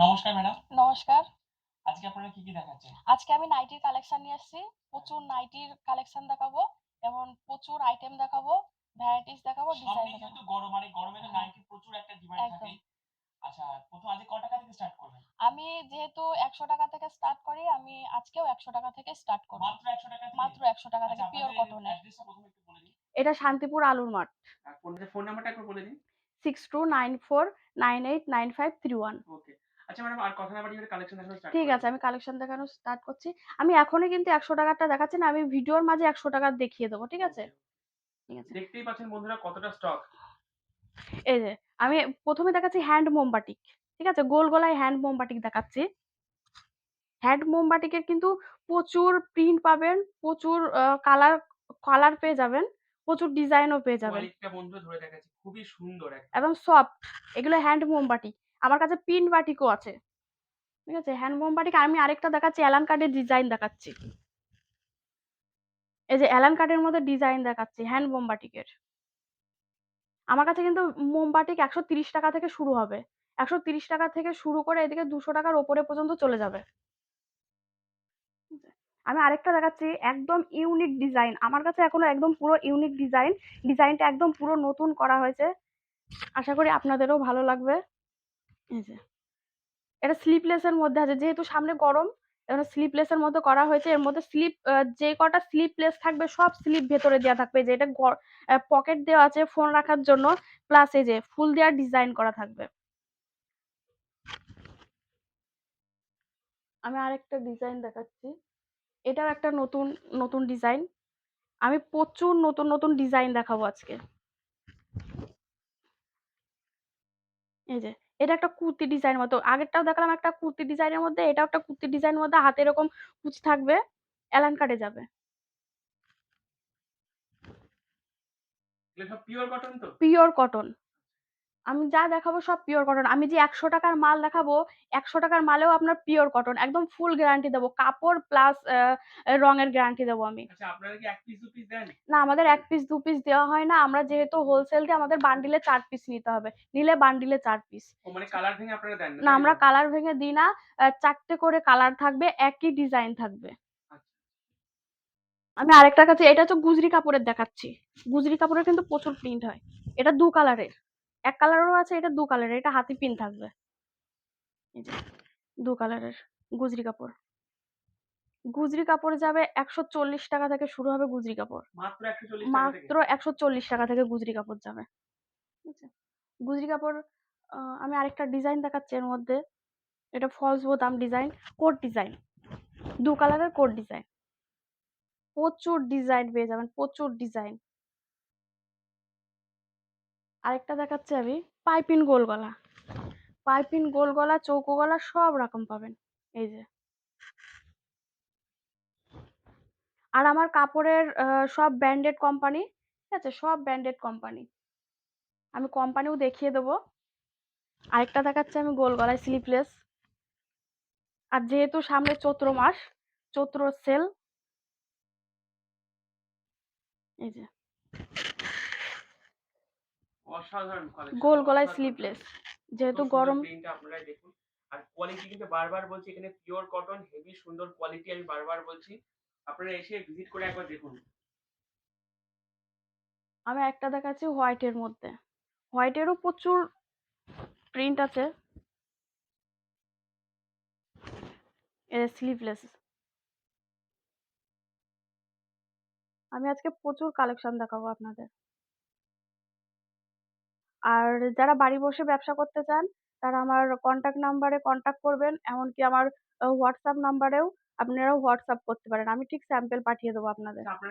নমস্কার ম্যাডাম। নমস্কার। আজকে আপনারা কি, কি দেখাচ্ছেন? আজকে আমি নাইটির কালেকশন নিয়ে এসেছি। প্রচুর নাইটির কালেকশন দেখাবো এবং প্রচুর আইটেম দেখাবো, ভ্যারাইটিস দেখাবো, ডিজাইন দেখাবো। যেহেতু গরম আর গরমে তো। নাইটির প্রচুর একটা ডিমান্ড থাকে। আচ্ছা, ১ম আজকে ক টাকা থেকে স্টার্ট করবেন? আমি যেহেতু ৳১০০ থেকে স্টার্ট করি, আমি আজকেও ৳১০০ থেকে স্টার্ট করব। মাত্র ৳১০০ থেকে? মাত্র ৳১০০ থেকে আচ্ছা, পিওর আপনাদের কটনের। অ্যাড্রেসটা ১ম এ একটু বলে দিন। এটা শান্তিপুর আলুর মাঠ। আর ফোনের ফোন নাম্বারটা একবার বলে দিন। 6294989531 ওকে। আচ্ছা ম্যাডাম আর কথা না বাড়িয়ে কালেকশন দেখানো স্টার্ট ঠিক আছে, আমি কালেকশন দেখানো স্টার্ট করছি। আমি এখনই কিন্তু ৳১০০ টা দেখাচ্ছি না, আমি ভিডিওর মাঝে ৳১০০ র দেখিয়ে দেবো। ঠিক আছে? ঠিক আছে। দেখতেই পাচ্ছেন বন্ধুরা কতটা স্টক। এই যে আমি ১ম এ দেখাচ্ছি হ্যান্ড মোমবাটিক। ঠিক আছে? গোল গলায় হ্যান্ড মোমবাটিক দেখাচ্ছি। হ্যান্ড মোমবাটিকের কিন্তু প্রচুর প্রিন্ট পাবেন, প্রচুর কালার কালার পেয়ে যাবেন, প্রচুর ডিজাইনও পেয়ে যাবেন। বন্ধুরা ধরে দেখাচ্ছি। খুবই সুন্দর একদম সফট। এগুলো হ্যান্ড মোমবাটিক। আমার কাছে পিন বাটিকও আছে। ঠিক আছে? হ্যান্ডবোম মোমবাটিক আমি আরেকটা দেখাচ্ছি, অ্যালান কার্ডের ডিজাইন দেখাচ্ছি। এই যে অ্যালান কার্ডের মধ্যে ডিজাইন দেখাচ্ছি, হ্যান্ড বাটিকের আমার কাছে কিন্তু মোমবাটিক ৳১৩০ থেকে শুরু হবে। ৳১৩০ থেকে শুরু করে এদিকে দুশো টাকার ওপরে পর্যন্ত চলে যাবে। আমি আরেকটা দেখাচ্ছি, একদম ইউনিক ডিজাইন। আমার কাছে এখনও একদম পুরো ইউনিক ডিজাইন। ডিজাইনটা একদম পুরো নতুন করা হয়েছে। আশা করি আপনাদেরও ভালো লাগবে। এটা স্লিপলেস এর মধ্যে আছে। যেহেতু সামনে গরম, এজন্য স্লিপলেস এর মধ্যে করা হয়েছে। এর মধ্যে স্লিপ যে কটা স্লিপলেস থাকবে সব স্লিপ ভেতরে দেওয়া থাকবে। যে এটা পকেট দেওয়া আছে ফোন রাখার জন্য। প্লাস এই যে ফুল দেওয়ার ডিজাইন করা থাকবে। আমি আরেকটা ডিজাইন দেখাচ্ছি। এটাও একটা নতুন, নতুন ডিজাইন। আমি প্রচুর নতুন, নতুন ডিজাইন দেখাবো আজকে। এই যে, এটা একটা কুর্তি ডিজাইন মতো। আগেরটাও দেখালাম একটা কুর্তি ডিজাইনের মধ্যে, এটাও একটা কুর্তি ডিজাইনের মধ্যে হাতে এরকম কুচি থাকবে। অ্যালান কাটে যাবে। পিওর কটন তো? Pure cotton. আমি যা দেখাবো সব পিওর কটন। আমি যে একশো টাকার মাল দেখাবো, একশো টাকার মালেও আপনার পিওর কটন। একদম ফুল গ্যারান্টি দেবো। কাপড় প্লাস রঙের গ্যারান্টি দেবো আমি। আচ্ছা আপনারা কি ১ পিস ২ পিস দেন? না আমাদের এক পিস দু পিস দেওয়া হয় না। আমরা যেহেতু হোলসেল দিয়ে আমাদের বান্ডিলে চার পিস নিতে হবে। নিলে বান্ডিলে চার পিস। মানে কালার ভেঙে আপনারা দেন না? আমরা কালার ভেঙে দিই না। ৪ করে কালার থাকবে, একই ডিজাইন থাকবে। আচ্ছা। আমি আরেকটা কাছে এটা হচ্ছে গুজরি কাপড়ের দেখাচ্ছি। গুজরি কাপড়ের কিন্তু প্রচুর প্রিন্ট হয়। এটা দু কালারের। ১ কালারেরও আছে, এটা ২ কালারের। এটা হাতি পিন থাকবে। এই যে ২ কালারের গুজরি কাপড়। গুজরি কাপড় যাবে ৳১৪০ থেকে শুরু হবে গুজরি কাপড়। মাত্র ৳১৪০ টাকা থেকে? মাত্র ৳১৪০ থেকে গুজরি কাপড় যাবে। গুজরি কাপড় আমি আরেকটা ডিজাইন দেখাচ্ছি এর মধ্যে। এটা ফলস বোতাম ডিজাইন, কোট ডিজাইন। দু কালারের কোট ডিজাইন। প্রচুর ডিজাইন পেয়ে যাবেন, প্রচুর ডিজাইন। আরেকটা দেখাচ্ছি আমি পাইপিন গোল গলা। পাইপিন গোল গলা, চৌকো গলা সব রকম পাবেন। এই যে। আর আমার কাপড়ের সব ব্র্যান্ডেড কোম্পানি। ঠিক আছে? সব ব্র্যান্ডেড কোম্পানি। আমি কোম্পানিও দেখিয়ে দেবো। আরেকটা দেখাচ্ছি আমি গোল গলায় স্লিভলেস। আর যেহেতু সামনে চৈত্র মাস, চৈত্র সেল। এই যে। অসাধারণ গোল গলায় স্লিভলেস। যেহেতু গরম প্রিন্টটা আপনারাই দেখুন। আর কোয়ালিটি কিন্তু বারবার বলছি এখানে পিওর কটন হেভি সুন্দর কোয়ালিটি আমি বারবার বলছি। আপনারা এসে ভিজিট করে একবার দেখুন। আমি একটা দেখাচ্ছি হোয়াইটের মধ্যে। হোয়াইটেরও প্রচুর প্রিন্ট আছে। যে স্লিভলেস। আমি আজকে প্রচুর কালেকশন দেখাবো আপনাদের। আর যারা বাড়ি বসে ব্যবসা করতে চান, তারা আমার কনট্যাক্ট নাম্বারে কনট্যাক্ট করবেন। এমনকি আমার হোয়াটসঅ্যাপ নাম্বারেও আপনারা হোয়াটসঅ্যাপ করতে পারেন। আমি ঠিক স্যাম্পল পাঠিয়ে দেবো আপনাদের। আচ্ছা?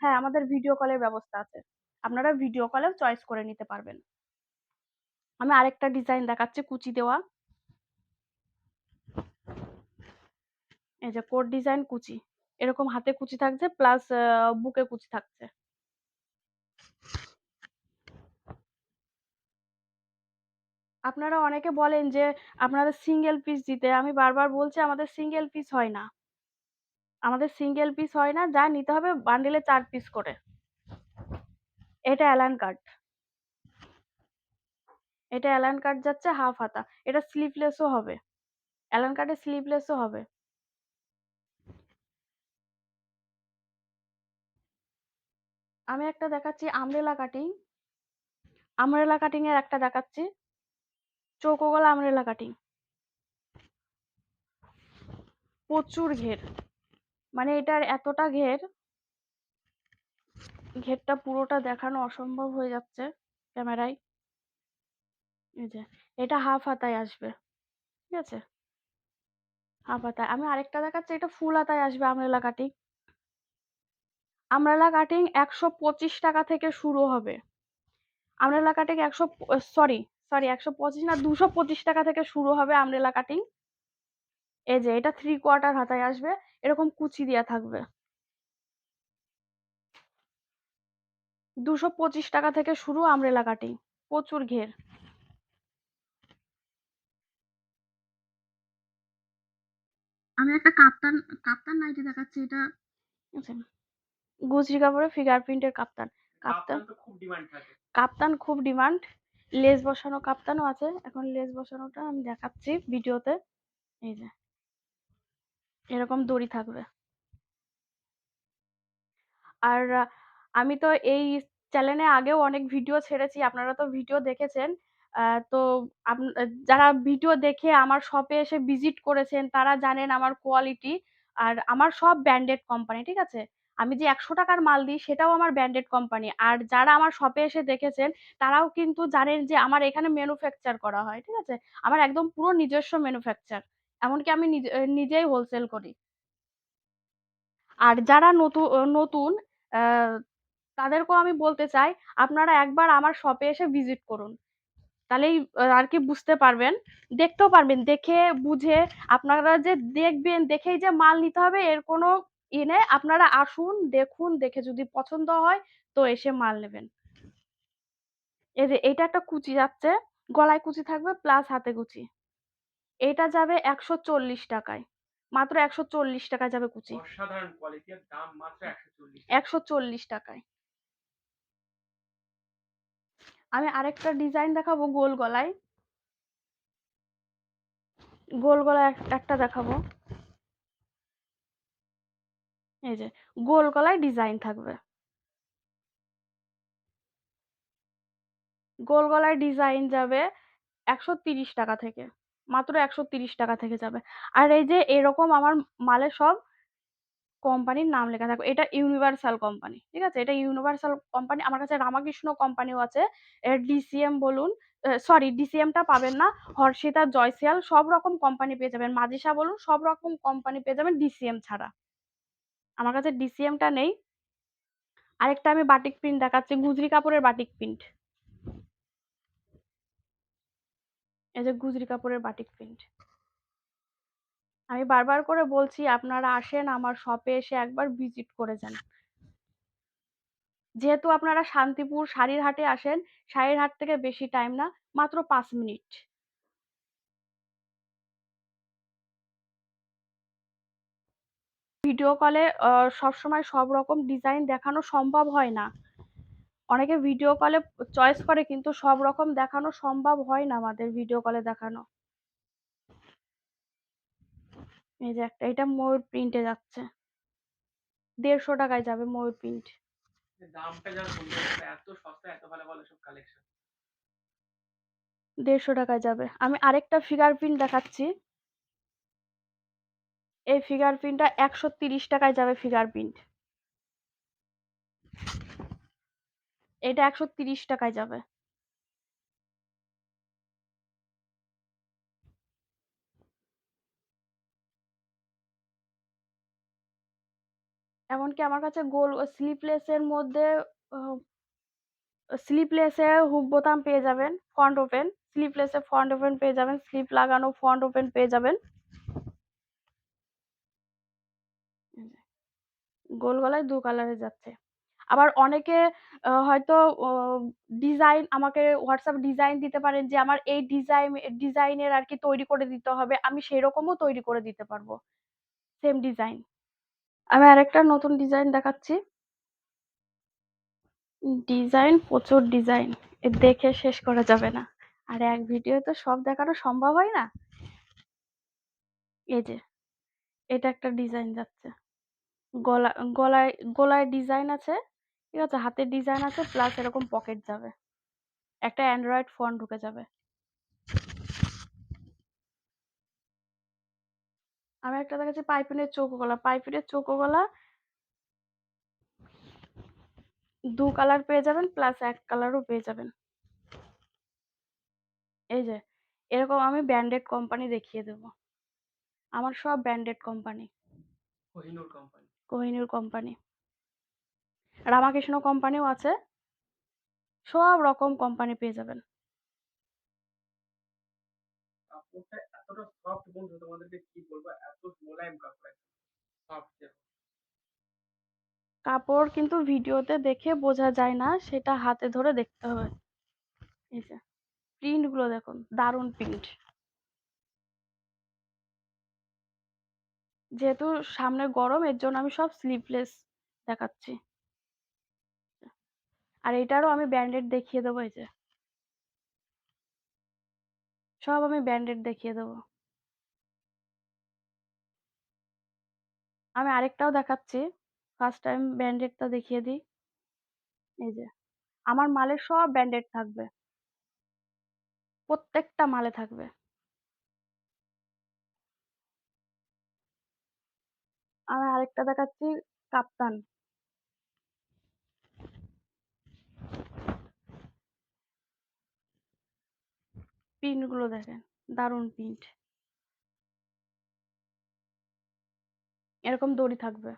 হ্যাঁ, আমাদের ভিডিও কলের ব্যবস্থা আছে। আপনারা ভিডিও কলেও চয়েস করে নিতে পারবেন। আমি আরেকটা ডিজাইন দেখাচ্ছি কুচি দেওয়া। এই যে কোট ডিজাইন কুচি। এরকম হাতে কুচি থাকছে প্লাস বুকে কুচি থাকছে। আপনারা অনেকে বলেন যে, আপনাদের সিঙ্গেল পিস দিতে। আমি বারবার বলছি, আমাদের সিঙ্গেল পিস হয় না। আমাদের সিঙ্গেল পিস হয় না। যা নিতে হবে বান্ডিলে চার পিস করে। এটা অ্যালান কাট। এটা অ্যালান কাট যাচ্ছে হাফ হাতা। এটা স্লিভলেসও হবে। অ্যালান কাটে স্লিভলেসও হবে। আমি একটা দেখাচ্ছি আমব্রেলা কাটিং। আমব্রেলা কাটিং এর একটা দেখাচ্ছি। চৌকো গলা আমব্রেলা কাটিং। প্রচুর ঘের। মানে এটার এতটা ঘের ঘেরটা পুরোটা দেখানো অসম্ভব হয়ে যাচ্ছে ক্যামেরায়। যে এটা হাফ হাতায় আসবে। ঠিক আছে? হাফ হাতায়। আমি আরেকটা দেখাচ্ছি এটা ফুল হাতায় আসবে আমব্রেলা কাটিং। আমব্রেলা কাটিং ৳১২৫ থেকে শুরু হবে। আমব্রেলা কাটিং একশো সরি, সরি ১২৫ না ৳২২৫ থেকে শুরু হবে আমব্রেলা কাটিং। এই যে এটা থ্রি কোয়ার্টার হাতায় আসবে। এরকম কুচি দেয়া থাকবে। ৳২২৫ থেকে শুরু আমব্রেলা কাটিং। প্রচুর ঘের। আমি একটা কাপ্তান, কাপ্তান নাইটি দেখাচ্ছি এটা আচ্ছা। গুজরি কাপড়ে ফিগার প্রিন্টের কাপ্তান। কাপ্তান কাপ্তান খুব ডিমান্ড থাকে। কাপ্তান খুব ডিমান্ড। লেস বসানো কাপ্তানও আছে। এখন লেস বসানোটা আমি দেখাচ্ছি ভিডিওতে। এই যে। এরকম দড়ি থাকবে। আর আমি তো এই চ্যানেলে আগেও অনেক ভিডিও ছেড়েছি। আপনারা তো ভিডিও দেখেছেন। তো যারা ভিডিও দেখে আমার শপে এসে ভিজিট করেছেন তারা জানেন আমার কোয়ালিটি। আর আমার সব ব্র্যান্ডেড কোম্পানি, ঠিক আছে? আমি যে একশো টাকার মাল দিই সেটাও আমার ব্র্যান্ডেড কোম্পানি। আর যারা আমার শপে এসে দেখেছেন তারাও কিন্তু জানেন যে আমার এখানে ম্যানুফ্যাকচার করা হয়, ঠিক আছে? আমার একদম পুরো নিজস্ব ম্যানুফ্যাকচার। এমনকি আমি নিজে নিজেই হোলসেল করি। আর যারা নতুন নতুন তাদেরকেও আমি বলতে চাই আপনারা একবার আমার শপে এসে ভিজিট করুন। তাহলেই আর কি বুঝতে পারবেন। দেখতেও পারবেন। দেখে বুঝে আপনারা যে দেখবেন, দেখেই যে মাল নিতে হবে এর কোনো নেই। আপনারা আসুন, দেখুন, দেখে যদি পছন্দ হয় তো এসে মাল নেবেন। এই যে এটা একটা কুচি যাচ্ছে। গলায় কুচি থাকবে প্লাস হাতে কুচি। এটা যাবে ৳১৪০ টাকায় মাত্র একশো চল্লিশ টাকায় যাবে কুচি। অসাধারণ কোয়ালিটি আর দাম মাত্র ৳১৪০ ৳১৪০ য়। আমি আরেকটা ডিজাইন দেখাবো গোল গলায়। গোল গলায় এক একটা দেখাবো। এই যে গোল গলায় ডিজাইন থাকবে। গোল গলায় ডিজাইন যাবে ৳১৩০ থেকে। মাত্র ৳১৩০ থেকে যাবে। আর এই যে এরকম আমার মালে সব কোম্পানির নাম লেখা থাকবে। এটা ইউনিভার্সাল কোম্পানি। ঠিক আছে? এটা ইউনিভার্সাল কোম্পানি। আমার কাছে রামাকৃষ্ণ কোম্পানিও আছে। ডিসিএম বলুন, সরি ডিসিএমটা পাবেন না। হর্ষিতা, জয়সিয়াল সব রকম কোম্পানি পেয়ে যাবেন। মাজিসা বলুন সব রকম কোম্পানি পেয়ে যাবেন ডিসিএম ছাড়া। আমার কাছে ডিসিএম টা নেই। আরেকটা আমি বাটিক প্রিন্ট দেখাচ্ছি। গুজরি কাপড়ের বাটিক প্রিন্ট। এই যে গুজরি কাপড়ের বাটিক প্রিন্ট। আমি বারবার করে বলছি আপনারা আসেন আমার শপে এসে একবার ভিজিট করে যান। যেহেতু আপনারা শান্তিপুর শাড়ির হাটে আসেন, শাড়ির হাট থেকে বেশি টাইম না, মাত্র পাঁচ মিনিট। ভিডিও কলে সবসময় সব রকম ডিজাইন দেখানো সম্ভব হয় না। অনেকে ভিডিও কলে চয়েস করে কিন্তু সব রকম দেখানো সম্ভব হয় না আমাদের ভিডিও কলে দেখানো। এই যে একটা এটা ময়ূর প্রিন্টে যাচ্ছে। দেড়শো টাকায় যাবে ময়ূর প্রিন্ট। দামটা যা বললেন এত সস্তা এত ভালো ভালো সব কালেকশন। ৳১৫০ য় যাবে। আমি আরেকটা ফিগার প্রিন্ট দেখাচ্ছি। এই ফিগার প্রিন্টটা ৳১৩০ টাকায় যাবে ফিগার প্রিন্ট। এটা ৳১৩০ টাকায় যাবে। এমনকি আমার কাছে গোল স্লিভলেস এর মধ্যে এ হুক বোতাম পেয়ে যাবেন, ফ্রন্ট ওপেন। স্লিভলেস এ ফ্রন্ট ওপেন পেয়ে যাবেন, স্লিভ লাগানো ফ্রন্ট ওপেন পেয়ে যাবেন। গোল গলায় ২ কালারে যাচ্ছে। আবার অনেকে হয়তো ডিজাইন আমাকে হোয়াটসঅ্যাপ ডিজাইন দিতে পারেন যে আমার এই ডিজাইন ডিজাইনের আর কি তৈরি করে দিতে হবে। আমি সেরকমও তৈরি করে দিতে পারব। Same design. আমি আরেকটা নতুন ডিজাইন দেখাচ্ছি। ডিজাইন প্রচুর ডিজাইন। দেখে শেষ করা যাবে না। আর এক ভিডিও তো সব দেখানো সম্ভব হয় না। এই যে, এটা একটা ডিজাইন যাচ্ছে। গলা গলায় গলায় ডিজাইন আছে। ঠিক আছে? হাতের ডিজাইন আছে প্লাস এরকম পকেট যাবে। একটা অ্যান্ড্রয়েড ফোন ঢুকে যাবে। আমি একটা দেখাচ্ছি পাইপিনের চৌকো গলা। পাইপিনের চৌকো গলা দু কালার পেয়ে যাবেন প্লাস এক কালারও পেয়ে যাবেন। এই যে, এরকম আমি ব্র্যান্ডেড কোম্পানি দেখিয়ে দেব। আমার সব branded company. Kohinoor company. Kohinoor company. Ramakrishna কোম্পানিও আছে। সব রকম কোম্পানি পেয়ে যাবেন। এতটা সফট বন্ধু তোমাদেরকে কি বলব এত মোলায়েম কাপড় সফট কাপড় কিন্তু ভিডিওতে দেখে বোঝা যায় না, সেটা হাতে ধরে দেখতে হবে। এই যে, প্রিন্টগুলো দেখুন, দারুণ প্রিন্ট। যেহেতু সামনে গরম এর জন্য আমি সব স্লিভলেস দেখাচ্ছি। আর এটারও আমি ব্র্যান্ডেড দেখিয়ে দেবো এই যে। সব আমি ব্র্যান্ডেড দেখিয়ে দেবো। আমি আরেকটাও দেখাচ্ছি। ফার্স্ট টাইম ব্র্যান্ডেডটা দেখিয়ে দিই। এই যে, আমার মালে সব ব্র্যান্ডেড থাকবে। প্রত্যেকটা মালে থাকবে। আরেকটা দেখাচ্ছি কাপ্তান। প্রিন্টগুলো দেখেন, দারুণ প্রিন্ট। এরকম দড়ি থাকবে।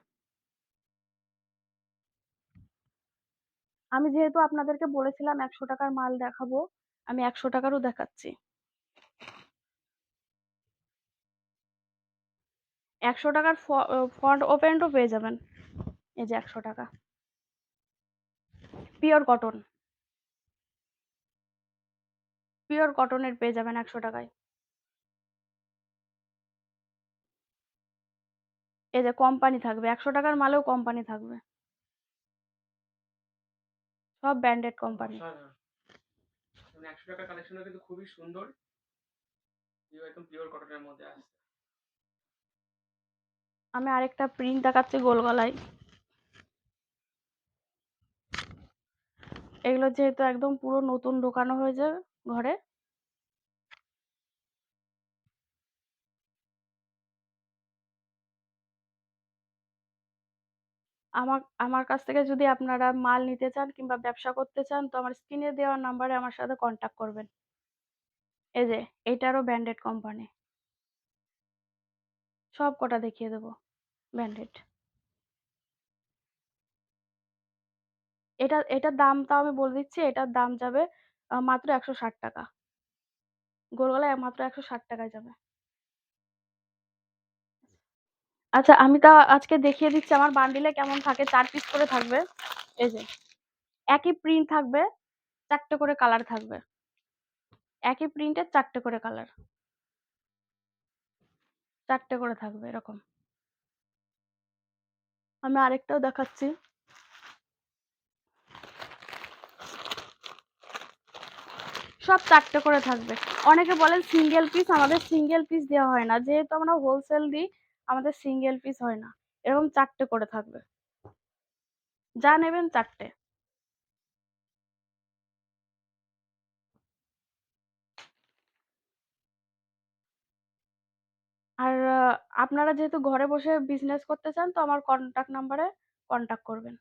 আমি যেহেতু আপনাদেরকে বলেছিলাম একশো টাকার মাল দেখাবো, আমি একশো টাকারও দেখাচ্ছি। ৳১০০ র ফ ফ্রন্ট ওপেনও পেয়ে যাবেন। এই যে ৳১০০ পিওর কটন। পিওর কটনের পেয়ে যাবেন একশো টাকায় এই যে কোম্পানি থাকবে। একশো টাকার মালেও কোম্পানি থাকবে। সব ব্র্যান্ডেড কোম্পানি। অসাধারণ। মানে ৳১০০ কালেকশনও কিন্তু খুবই সুন্দর। একদম পিওর কটনের মধ্যে আসছে। আমি আরেকটা প্রিন্ট দেখাচ্ছি গোল গলায়। এগুলো যেহেতু একদম পুরো নতুন ঢোকানো হয়েছে ঘরে। আমার আমার কাছ থেকে যদি আপনারা মাল নিতে চান কিংবা ব্যবসা করতে চান তো আমার স্ক্রিনে দেওয়া নাম্বারে আমার সাথে কন্ট্যাক্ট করবেন। এই যে, এটারও ব্র্যান্ডেড কোম্পানি। সব কটা দেখিয়ে দেবো ব্র্যান্ডেড। এটা এটার দাম তাও আমি বলে দিচ্ছি, এটার দাম যাবে মাত্র ৳১৬০ গোল গলায় মাত্র ৳১৬০ য় যাবে। আচ্ছা আমি তা আজকে দেখিয়ে দিচ্ছি আমার বান্ডিলে কেমন থাকে চার পিস করে থাকবে। এই যে, একই প্রিন্ট থাকবে, চারটে করে কালার থাকবে। একই প্রিন্টের চারটে করে কালার। ৪ টে করে থাকবে এরকম। আমি আরেকটাও দেখাচ্ছি। সব চারটে করে থাকবে। অনেকে বলেন সিঙ্গেল পিস, আমাদের সিঙ্গেল পিস দেওয়া হয় না। যেহেতু আমরা হোলসেল দিই, আমাদের সিঙ্গেল পিস হয় না। এরকম চারটে করে থাকবে। যা নেবেন ৪ টে। আর আপনারা যেহেতু ঘরে বসে বিজনেস করতে চান তো আমার কন্ট্যাক্ট নাম্বারে কন্ট্যাক্ট করবেন।